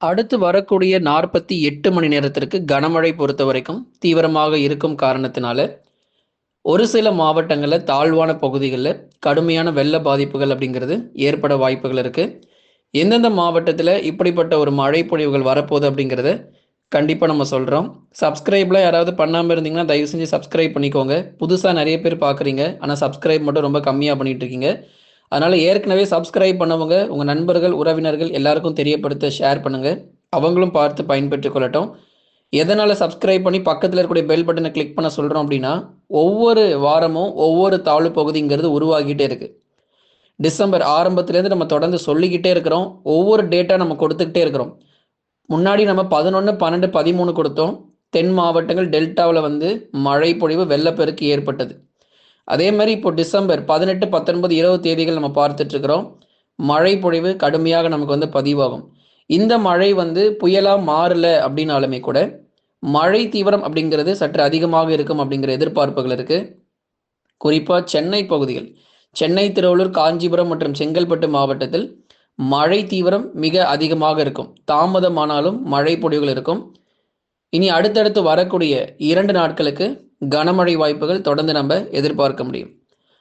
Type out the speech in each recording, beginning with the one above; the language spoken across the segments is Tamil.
அடுத்து வரக்கூடிய நாற்பத்தி எட்டு மணி நேரத்திற்கு கனமழை பொறுத்த வரைக்கும் தீவிரமாக இருக்கும் காரணத்தினால ஒரு சில மாவட்டங்களில் தாழ்வான பகுதிகளில் கடுமையான வெள்ள பாதிப்புகள் அப்படிங்கிறது ஏற்பட வாய்ப்புகள் இருக்குது எந்தெந்த மாவட்டத்தில் இப்படிப்பட்ட ஒரு மழை பொழிவுகள் வரப்போகுது அப்படிங்கிறத கண்டிப்பாக நம்ம சொல்கிறோம் சப்ஸ்கிரைப்லாம் யாராவது பண்ணாமல் இருந்தீங்கன்னா தயவு செஞ்சு சப்ஸ்கிரைப் பண்ணிக்கோங்க. புதுசாக நிறைய பேர் பார்க்குறீங்க ஆனால் சப்ஸ்கிரைப் மட்டும் ரொம்ப கம்மியாக பண்ணிகிட்டு இருக்கீங்க. அதனால் ஏற்கனவே சப்ஸ்கிரைப் பண்ணவங்க உங்கள் நண்பர்கள் உறவினர்கள் எல்லாருக்கும் தெரியப்படுத்த ஷேர் பண்ணுங்கள் அவங்களும் பார்த்து பயன்பெற்று கொள்ளட்டும். எதனால் சப்ஸ்கிரைப் பண்ணி பக்கத்தில் இருக்கக்கூடிய பெல் பட்டனை கிளிக் பண்ண சொல்கிறோம் அப்படின்னா ஒவ்வொரு வாரமும் ஒவ்வொரு தாழ்வு பகுதிங்கிறது உருவாகிட்டே இருக்குது டிசம்பர் ஆரம்பத்துலேருந்து நம்ம தொடர்ந்து சொல்லிக்கிட்டே இருக்கிறோம். ஒவ்வொரு டேட்டா நம்ம கொடுத்துக்கிட்டே இருக்கிறோம். முன்னாடி நம்ம பதினொன்று பன்னெண்டு பதிமூணு கொடுத்தோம். தென் மாவட்டங்கள் டெல்டாவில் வந்து மழை பொழிவு வெள்ளப்பெருக்கு ஏற்பட்டது. அதே மாதிரி இப்போ டிசம்பர் பதினெட்டு பத்தொன்பது இருபது தேதிகள் நம்ம பார்த்துட்டு இருக்கிறோம் மழை பொழிவு கடுமையாக நமக்கு வந்து பதிவாகும். இந்த மழை வந்து புயலாக மாறல அப்படின்னாலுமே கூட மழை தீவிரம் அப்படிங்கிறது சற்று அதிகமாக இருக்கும் அப்படிங்கிற எதிர்பார்ப்புகள் இருக்கு. குறிப்பாக சென்னை பகுதிகள் சென்னை திருவள்ளூர் காஞ்சிபுரம் மற்றும் செங்கல்பட்டு மாவட்டத்தில் மழை தீவிரம் மிக அதிகமாக இருக்கும். தாமதமானாலும் மழை பொழிவுகள் இருக்கும். இனி அடுத்தடுத்து வரக்கூடிய இரண்டு நாட்களுக்கு கனமழை வாய்ப்புகள் தொடர்ந்து நம்ம எதிர்பார்க்க முடியும்.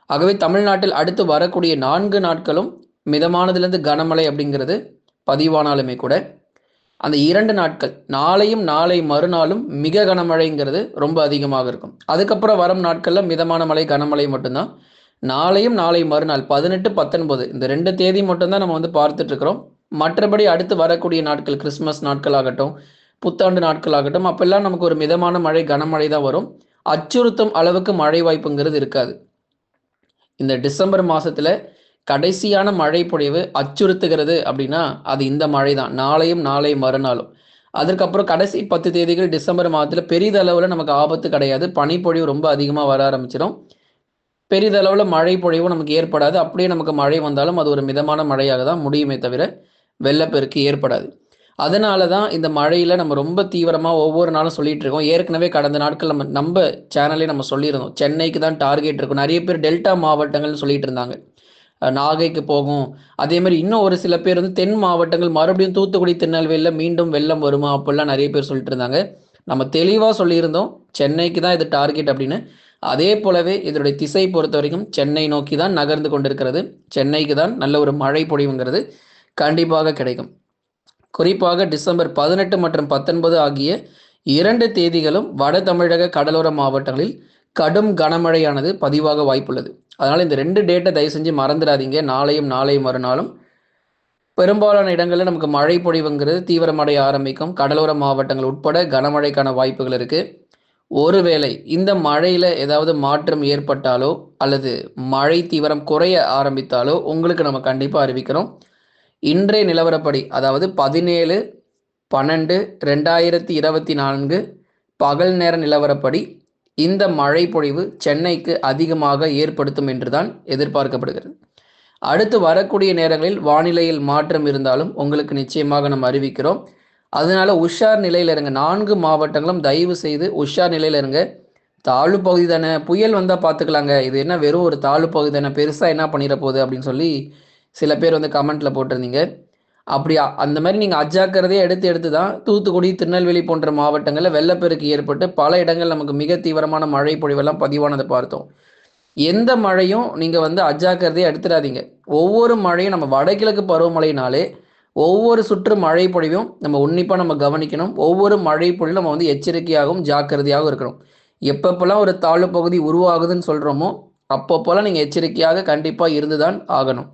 ஆகவே தமிழ்நாட்டில் அடுத்து வரக்கூடிய நான்கு நாட்களும் மிதமானதுலேருந்து கனமழை அப்படிங்கிறது பதிவானாலுமே கூட அந்த இரண்டு நாட்கள் நாளையும் நாளை மறுநாளும் மிக கனமழைங்கிறது ரொம்ப அதிகமாக இருக்கும். அதுக்கப்புறம் வரும் நாட்களில் மிதமான மழை கனமழை மட்டும்தான். நாளையும் நாளை மறுநாள் பதினெட்டு பத்தொன்பது இந்த ரெண்டு தேதி மட்டும்தான் நம்ம வந்து பார்த்துட்டு இருக்கிறோம். மற்றபடி அடுத்து வரக்கூடிய நாட்கள் கிறிஸ்மஸ் நாட்கள் ஆகட்டும் புத்தாண்டு நாட்கள் ஆகட்டும் அப்பெல்லாம் நமக்கு ஒரு மிதமான மழை கனமழை தான் வரும். அச்சுறுத்தும் அளவுக்கு மழை வாய்ப்புங்கிறது இருக்காது. இந்த டிசம்பர் மாசத்துல கடைசியான மழை பொழிவு அச்சுறுத்துகிறது அப்படின்னா அது இந்த மழை தான். நாளையும் நாளை மறுநாளும். அதற்கப்புறம் கடைசி பத்து தேதிகள் டிசம்பர் மாதத்தில் பெரிதளவில் நமக்கு ஆபத்து கிடையாது. பனிப்பொழிவு ரொம்ப அதிகமாக வர ஆரம்பிச்சிடும் பெரிதளவில் மழை பொழிவும் நமக்கு ஏற்படாது. அப்படியே நமக்கு மழை வந்தாலும் அது ஒரு மிதமான மழையாக தான் முடியுமே தவிர வெள்ளப்பெருக்கு ஏற்படாது. அதனால தான் இந்த மழையில நம்ம ரொம்ப தீவிரமாக ஒவ்வொரு நாளும் சொல்லிட்டு இருக்கோம். ஏற்கனவே கடந்த நாட்கள் நம்ம நம்ம சேனலே நம்ம சொல்லியிருந்தோம். சென்னைக்கு தான் டார்கெட் இருக்கும். நிறைய பேர் டெல்டா மாவட்டங்கள்னு சொல்லிட்டு இருந்தாங்க. நாகைக்கு போகும். அதே மாதிரி இன்னும் ஒரு சில பேர் வந்து தென் மாவட்டங்கள் மறுபடியும் தூத்துக்குடி திருநெல்வேலியில் மீண்டும் வெள்ளம் வருமா அப்படிலாம் நிறைய பேர் சொல்லிட்டு இருந்தாங்க. நம்ம தெளிவாக சொல்லியிருந்தோம். சென்னைக்கு தான் இது டார்கெட் அப்படின்னு. அதே போலவே இதனுடைய திசை பொறுத்த வரைக்கும் சென்னை நோக்கி தான் நகர்ந்து கொண்டிருக்கிறது. சென்னைக்கு தான் நல்ல ஒரு மழை பொழிவுங்கிறது கண்டிப்பாக கிடைக்கும். குறிப்பாக டிசம்பர் பதினெட்டு மற்றும் பத்தொன்பது ஆகிய இரண்டு தேதிகளும் வட தமிழக கடலோர மாவட்டங்களில் கடும் கனமழையானது பதிவாக வாய்ப்புள்ளது. அதனால் இந்த ரெண்டு டேட்டை தயவு செஞ்சு மறந்துடாதீங்க. நாளையும் நாளை மறுநாளும். பெரும்பாலான இடங்களில் நமக்கு மழை பொழிவுங்கிறது தீவிரமடைய ஆரம்பிக்கும். கடலோர மாவட்டங்கள் உட்பட கனமழைக்கான வாய்ப்புகள் இருக்குது ஒருவேளை இந்த மழையில் ஏதாவது மாற்றம் ஏற்பட்டாலோ அல்லது மழை தீவிரம் குறைய ஆரம்பித்தாலோ உங்களுக்கு நம்ம கண்டிப்பாக அறிவிக்கிறோம். இன்றைய நிலவரப்படி அதாவது பதினேழு பன்னெண்டு ரெண்டாயிரத்தி இருபத்தி நான்கு பகல் நேர நிலவரப்படி இந்த மழை பொழிவு சென்னைக்கு அதிகமாக ஏற்படுத்தும் என்றுதான் எதிர்பார்க்கப்படுகிறது. அடுத்து வரக்கூடிய நேரங்களில் வானிலையில் மாற்றம் இருந்தாலும் உங்களுக்கு நிச்சயமாக நம்ம அறிவிக்கிறோம். அதனால உஷார் நிலையில் இருங்க. நான்கு மாவட்டங்களும் தயவு செய்து உஷார் நிலையில் இருங்க. தாழ்வு பகுதி தானே. புயல் வந்தால் பார்த்துக்கலாங்க. இது என்ன வெறும் ஒரு தாழ்வு பகுதி தானே. பெருசாக என்ன பண்ணிட போகுது அப்படின்னு சொல்லி சில பேர் வந்து கமெண்ட்ல போட்டிருந்தீங்க. அப்படி அந்த மாதிரி நீங்கள் அஜாக்கிறதே எடுத்து எடுத்து தான் தூத்துக்குடி திருநெல்வேலி போன்ற மாவட்டங்களில் வெள்ளப்பெருக்கு ஏற்பட்டு பல இடங்கள் நமக்கு மிக தீவிரமான மழை பொழிவெல்லாம் பதிவானதை பார்த்தோம். எந்த மழையும் நீங்கள் வந்து அஜாக்கிறதே எடுத்துடாதீங்க. ஒவ்வொரு மழையும் நம்ம வடகிழக்கு பருவமழைனாலே ஒவ்வொரு சுற்று மழை பொழிவும் நம்ம உன்னிப்பாக நம்ம கவனிக்கணும். ஒவ்வொரு மழை பொழிவும் நம்ம வந்து எச்சரிக்கையாகவும் ஜாக்கிரதையாகவும் இருக்கணும். எப்பப்பெல்லாம் ஒரு தாழ்வு பகுதி உருவாகுதுன்னு சொல்கிறோமோ அப்பப்போலாம் நீங்கள் எச்சரிக்கையாக கண்டிப்பாக இருந்துதான் ஆகணும்.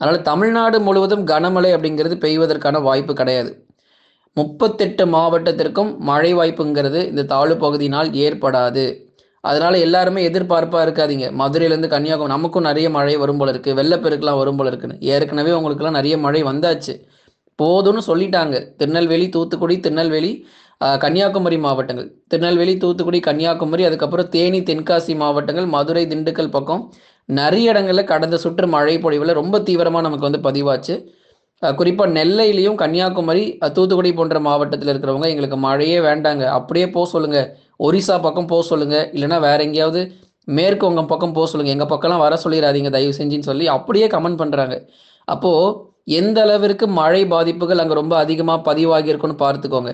அதனால் தமிழ்நாடு முழுவதும் கனமழை அப்படிங்கிறது பெய்வதற்கான வாய்ப்பு கிடையாது. முப்பத்தெட்டு மாவட்டத்திற்கும் மழை வாய்ப்புங்கிறது இந்த தாழ்வு பகுதியினால் ஏற்படாது. அதனால எல்லாருமே எதிர்பார்ப்பாக இருக்காதீங்க. மதுரையிலேருந்து கன்னியாகுமரி நமக்கும் நிறைய மழை வரும் போல இருக்குது வெள்ளப்பெருக்கெலாம் வரும் போல இருக்குன்னு. ஏற்கனவே உங்களுக்குலாம் நிறைய மழை வந்தாச்சு. போதும்னு சொல்லிட்டாங்க. திருநெல்வேலி தூத்துக்குடி திருநெல்வேலி கன்னியாகுமரி மாவட்டங்கள். திருநெல்வேலி தூத்துக்குடி கன்னியாகுமரி அதுக்கப்புறம் தேனி தென்காசி மாவட்டங்கள் மதுரை திண்டுக்கல் பக்கம் நிறைய இடங்களில் கடந்த சுற்று மழை பொழிவில் ரொம்ப தீவிரமாக நமக்கு வந்து பதிவாச்சு. குறிப்பாக நெல்லையிலையும் கன்னியாகுமரி தூத்துக்குடி போன்ற மாவட்டத்தில் இருக்கிறவங்க எங்களுக்கு மழையே வேண்டாங்க. அப்படியே போக சொல்லுங்கள் ஒரிசா பக்கம் போக சொல்லுங்கள் இல்லைன்னா வேற எங்கேயாவது மேற்கு உங்கள் பக்கம் போக சொல்லுங்கள் எங்கள் பக்கம்லாம் வர சொல்லிடாதீங்க தயவு செஞ்சுன்னு சொல்லி அப்படியே கமெண்ட் பண்ணுறாங்க அப்போது எந்த அளவிற்கு மழை பாதிப்புகள் அங்கே ரொம்ப அதிகமாக பதிவாகி இருக்குன்னு பார்த்துக்கோங்க.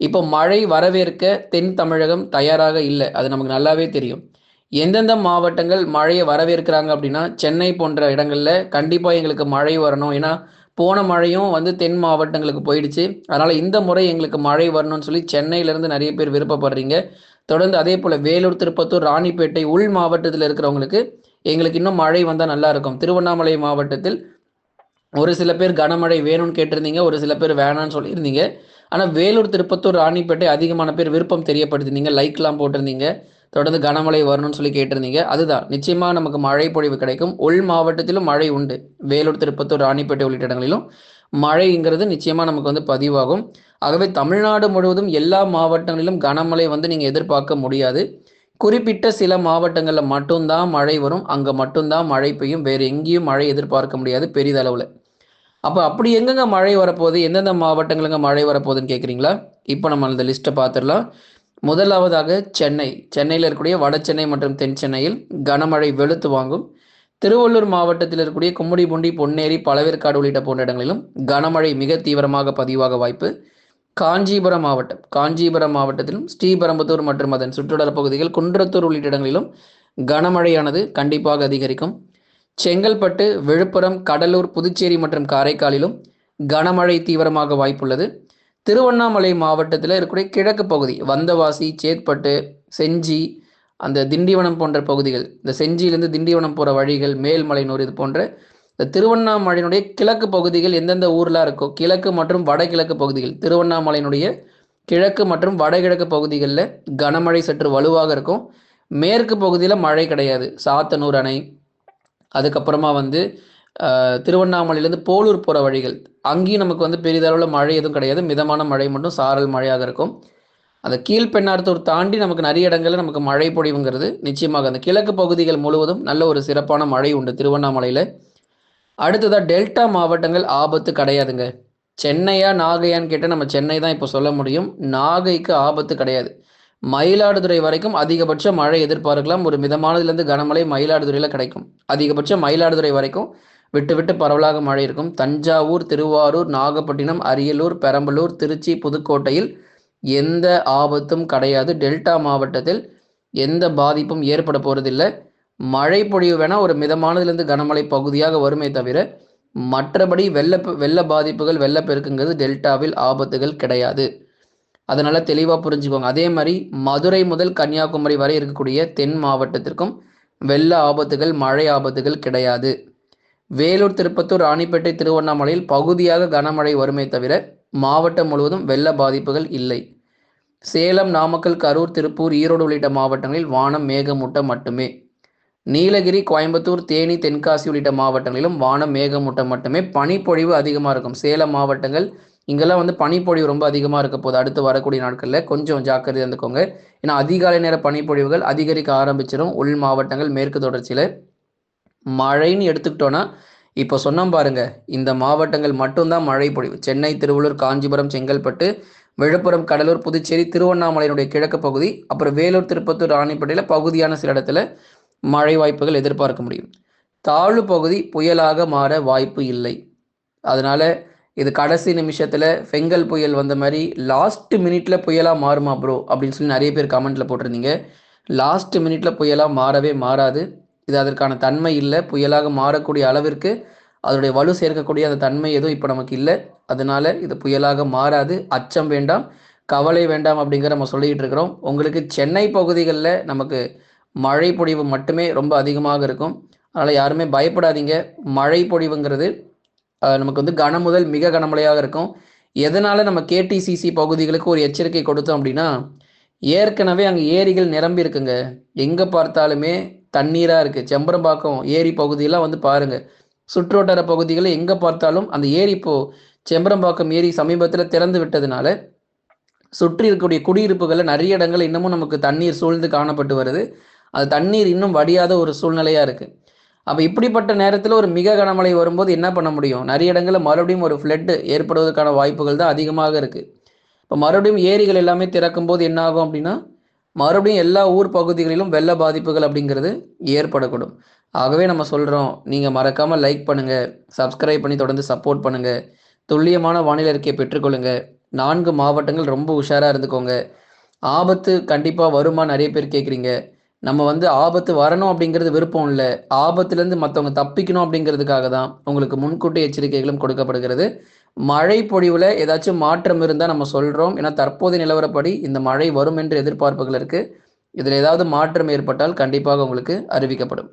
இப்போ மழை வரவேற்க தென் தமிழகம் தயாராக இல்லை. அது நமக்கு நல்லாவே தெரியும். எந்தெந்த மாவட்டங்கள் மழையை வரவேற்கிறாங்க அப்படின்னா சென்னை போன்ற இடங்களில் கண்டிப்பாக எங்களுக்கு மழை வரணும். ஏன்னா போன மழையும் வந்து தென் மாவட்டங்களுக்கு போயிடுச்சு. அதனால் இந்த முறை எங்களுக்கு மழை வரணும்னு சொல்லி சென்னையிலேருந்து நிறைய பேர் விருப்பப்படுறீங்க. தொடர்ந்து அதே போல் வேலூர் திருப்பத்தூர் ராணிப்பேட்டை உள் மாவட்டத்தில் இருக்கிறவங்களுக்கு எங்களுக்கு இன்னும் மழை வந்தால் நல்லா இருக்கும். திருவண்ணாமலை மாவட்டத்தில் ஒரு சில பேர் கனமழை வேணும்னு கேட்டிருந்தீங்க ஒரு சில பேர் வேணான்னு சொல்லியிருந்தீங்க. ஆனால் வேலூர் திருப்பத்தூர் ராணிப்பேட்டை அதிகமான பேர் விருப்பம் தெரியப்படுத்தினீங்க லைக்லாம் போட்டிருந்தீங்க. தொடர்ந்து கனமழை வரணும்னு சொல்லி கேட்டிருந்தீங்க. அதுதான். நிச்சயமாக நமக்கு மழை பொழிவு கிடைக்கும். உள் மாவட்டத்திலும் மழை உண்டு. வேலூர் திருப்பத்தூர் ராணிப்பேட்டை உள்ளிட்ட இடங்களிலும் மழைங்கிறது நிச்சயமாக நமக்கு வந்து பதிவாகும். ஆகவே தமிழ்நாடு முழுவதும் எல்லா மாவட்டங்களிலும் கனமழை வந்து நீங்கள் எதிர்பார்க்க முடியாது. குறிப்பிட்ட சில மாவட்டங்களில் மட்டும்தான் மழை வரும். அங்கே மட்டும்தான் மழை பெய்யும். வேறு எங்கேயும் மழை எதிர்பார்க்க முடியாது பெரிதளவில். அப்போ அப்படி எங்கெங்க மழை வரப்போகுது? எந்தெந்த மாவட்டங்களுங்க மழை வரப்போகுதுன்னு கேட்குறீங்களா இப்போ நம்ம அந்த லிஸ்ட்டை பார்த்துடலாம். முதலாவதாக சென்னை. சென்னையில் இருக்கக்கூடிய வட சென்னை மற்றும் தென் சென்னையில் கனமழை வெளுத்து வாங்கும். திருவள்ளூர் மாவட்டத்தில் இருக்கக்கூடிய கும்மிடிபூண்டி பொன்னேரி பழவேற்காடு உள்ளிட்ட போன்ற இடங்களிலும் கனமழை மிக தீவிரமாக பதிவாக வாய்ப்பு. காஞ்சிபுரம் மாவட்டம். காஞ்சிபுரம் மாவட்டத்திலும் ஸ்ரீபெரும்புத்தூர் மற்றும் அதன் சுற்றுலா பகுதிகள் குன்றத்தூர் உள்ளிட்ட இடங்களிலும் கனமழையானது கண்டிப்பாக அதிகரிக்கும். செங்கல்பட்டு விழுப்புரம் கடலூர் புதுச்சேரி மற்றும் காரைக்காலிலும் கனமழை தீவிரமாக வாய்ப்புள்ளது. திருவண்ணாமலை மாவட்டத்தில் இருக்கக்கூடிய கிழக்கு பகுதி வந்தவாசி சேத்பட்டு செஞ்சி அந்த திண்டிவனம் போன்ற பகுதிகள் இந்த செஞ்சியிலேருந்து திண்டிவனம் போகிற வழிகள் மேல்மலைனூர் இது போன்ற இந்த திருவண்ணாமலையினுடைய கிழக்கு பகுதிகள் எந்தெந்த ஊர்லாம் இருக்கோ கிழக்கு மற்றும் வடகிழக்கு பகுதிகள் திருவண்ணாமலையினுடைய கிழக்கு மற்றும் வடகிழக்கு பகுதிகளில் கனமழை சற்று வலுவாக இருக்கும். மேற்கு பகுதியில் மழை கிடையாது. சாத்தனூர் அணை அதுக்கப்புறமா வந்து திருவண்ணாமலையிலேருந்து போலூர் போகிற வழிகள். அங்கேயும் நமக்கு வந்து பெரிதளவில் மழை எதுவும் கிடையாது. மிதமான மழை மட்டும் சாரல் மழையாக இருக்கும். அந்த கீழ்பெண்ணார்த்தூர் தாண்டி நமக்கு நிறைய இடங்களில் நமக்கு மழை பொழிவுங்கிறது நிச்சயமாக. அந்த கிழக்கு பகுதிகள் முழுவதும் நல்ல ஒரு சிறப்பான மழை உண்டு திருவண்ணாமலையில். அடுத்ததாக டெல்டா மாவட்டங்கள் ஆபத்து கிடையாதுங்க. சென்னையா நாகையான்னு கேட்டால் நம்ம சென்னை தான் இப்போ சொல்ல முடியும். நாகைக்கு ஆபத்து கிடையாது. மயிலாடுதுறை வரைக்கும் அதிகபட்ச மழை எதிர்பார்க்கலாம். ஒரு மிதமானதுலேருந்து கனமழை மயிலாடுதுறையில் கிடைக்கும். அதிகபட்சம் மயிலாடுதுறை வரைக்கும் விட்டு விட்டு பரவலாக மழை இருக்கும். தஞ்சாவூர் திருவாரூர் நாகப்பட்டினம் அரியலூர் பெரம்பலூர் திருச்சி புதுக்கோட்டையில் எந்த ஆபத்தும் கிடையாது. டெல்டா மாவட்டத்தில் எந்த பாதிப்பும் ஏற்பட போகிறதில்லை மழை பொழிவு வேணால் ஒரு மிதமானதுலேருந்து கனமழை பகுதியாக வருமே தவிர மற்றபடி வெள்ள வெள்ள பாதிப்புகள் வெள்ளப்பெருக்குங்கிறது டெல்டாவில் ஆபத்துகள் கிடையாது. அதனால் தெளிவாக புரிஞ்சுக்கோங்க. அதே மாதிரி மதுரை முதல் கன்னியாகுமரி வரை இருக்கக்கூடிய தென் மாவட்டத்திற்கும் வெள்ள ஆபத்துகள் மழை ஆபத்துகள் கிடையாது. வேலூர் திருப்பத்தூர் ராணிப்பேட்டை திருவண்ணாமலையில் பகுதியாக கனமழை வருமே தவிர மாவட்டம் முழுவதும் வெள்ள பாதிப்புகள் இல்லை. சேலம் நாமக்கல் கரூர் திருப்பூர் ஈரோடு உள்ளிட்ட மாவட்டங்களில் வானம் மேகமூட்டம் மட்டுமே. நீலகிரி கோயம்புத்தூர் தேனி தென்காசி உள்ளிட்ட மாவட்டங்களிலும் வானம் மேகமூட்டம் மட்டுமே. பனிப்பொழிவு அதிகமாக இருக்கும். சேலம் மாவட்டங்கள் இங்கெல்லாம் வந்து பனிப்பொழிவு ரொம்ப அதிகமாக இருக்க போது அடுத்து வரக்கூடிய நாட்களில் கொஞ்சம் ஜாக்கிரதை இருந்துக்கோங்க. ஏன்னா அதிகாலை நேர பனிப்பொழிவுகள் அதிகரிக்க ஆரம்பிச்சிடும் உள் மாவட்டங்கள் மேற்கு தொடர்ச்சியில் மழைன்னு எடுத்துக்கிட்டோன்னா இப்போ சொன்னோம் பாருங்க இந்த மாவட்டங்கள் மட்டும்தான் மழை பொழிவு. சென்னை திருவள்ளூர் காஞ்சிபுரம் செங்கல்பட்டு விழுப்புரம் கடலூர் புதுச்சேரி திருவண்ணாமலையினுடைய கிழக்கு பகுதி அப்புறம் வேலூர் திருப்பத்தூர் ராணிப்பேட்டையில் பகுதியான சில இடத்துல மழை வாய்ப்புகள் எதிர்பார்க்க முடியும். தாழ்வு பகுதி புயலாக மாற வாய்ப்பு இல்லை. அதனால இது கடைசி நிமிஷத்தில் ஃபெங்கல் புயல் வந்த மாதிரி லாஸ்ட் மினிட்ல புயலாக மாறுமா ப்ரோ அப்படின்னு சொல்லி நிறைய பேர் கமெண்ட்ல போட்டிருந்தீங்க. லாஸ்ட் மினிட்ல புயலாக மாறவே மாறாது. இது அதற்கான தன்மை இல்லை. புயலாக மாறக்கூடிய அளவிற்கு அதனுடைய வலு சேர்க்கக்கூடிய அந்த தன்மை எதுவும் இப்போ நமக்கு இல்லை. அதனால இது புயலாக மாறாது. அச்சம் வேண்டாம். கவலை வேண்டாம் அப்படிங்கிற நம்ம சொல்லிக்கிட்டு இருக்கிறோம். உங்களுக்கு சென்னை பகுதிகளில் நமக்கு மழை பொழிவு மட்டுமே ரொம்ப அதிகமாக இருக்கும். அதனால் யாருமே பயப்படாதீங்க. மழை பொழிவுங்கிறது நமக்கு வந்து கன முதல் மிக கனமழையாக இருக்கும். எதனால் நம்ம கேடிசிசி பகுதிகளுக்கு ஒரு எச்சரிக்கை கொடுத்தோம் அப்படின்னா ஏற்கனவே அங்கே ஏரிகள் நிரம்பி இருக்குங்க. எங்கே பார்த்தாலுமே தண்ணீராக இருக்குது செம்பரம்பாக்கம் ஏரி பகுதியெல்லாம் வந்து பாருங்கள் சுற்றுவட்டார பகுதிகளில் எங்கே பார்த்தாலும் அந்த ஏரி இப்போது செம்பரம்பாக்கம் ஏரி சமீபத்தில் திறந்து விட்டதுனால சுற்றி இருக்கக்கூடிய குடியிருப்புகளில் நிறைய இடங்கள் இன்னமும் நமக்கு தண்ணீர் சூழ்ந்து காணப்பட்டு வருது. அது தண்ணீர் இன்னும் வடியாத ஒரு சூழ்நிலையாக இருக்குது அப்போ இப்படிப்பட்ட நேரத்தில் ஒரு மிக கனமழை வரும்போது என்ன பண்ண முடியும்? நிறைய இடங்களில் மறுபடியும் ஒரு ஃப்ளட்டு ஏற்படுவதற்கான வாய்ப்புகள் தான் அதிகமாக இருக்குது இப்போ மறுபடியும் ஏரிகள் எல்லாமே திறக்கும்போது என்ன ஆகும் அப்படின்னா மறுபடியும் எல்லா ஊர் பகுதிகளிலும் வெள்ள பாதிப்புகள் அப்படிங்கிறது ஏற்படக்கூடும். ஆகவே நம்ம சொல்கிறோம் நீங்கள் மறக்காமல் லைக் பண்ணுங்கள் சப்ஸ்கிரைப் பண்ணி தொடர்ந்து சப்போர்ட் பண்ணுங்கள் துல்லியமான வானிலை அறிக்கையை பெற்றுக்கொள்ளுங்க நான்கு மாவட்டங்கள் ரொம்ப உஷாராக இருந்துக்கோங்க. ஆபத்து கண்டிப்பாக வருமா நிறைய பேர் கேட்குறீங்க நம்ம வந்து ஆபத்து வரணும் அப்படிங்கிறது விருப்பம் இல்லை. ஆபத்துலேருந்து மற்றவங்க தப்பிக்கணும் அப்படிங்கிறதுக்காக தான் உங்களுக்கு முன்கூட்டி எச்சரிக்கைகளும் கொடுக்கப்படுகிறது. மழை பொழிவில் ஏதாச்சும் மாற்றம் இருந்தால் நம்ம சொல்கிறோம் ஏன்னா தற்போதைய நிலவரப்படி இந்த மழை வரும் என்று எதிர்பார்ப்புகள் இருக்குது இதில் ஏதாவது மாற்றம் ஏற்பட்டால் கண்டிப்பாக உங்களுக்கு அறிவிக்கப்படும்.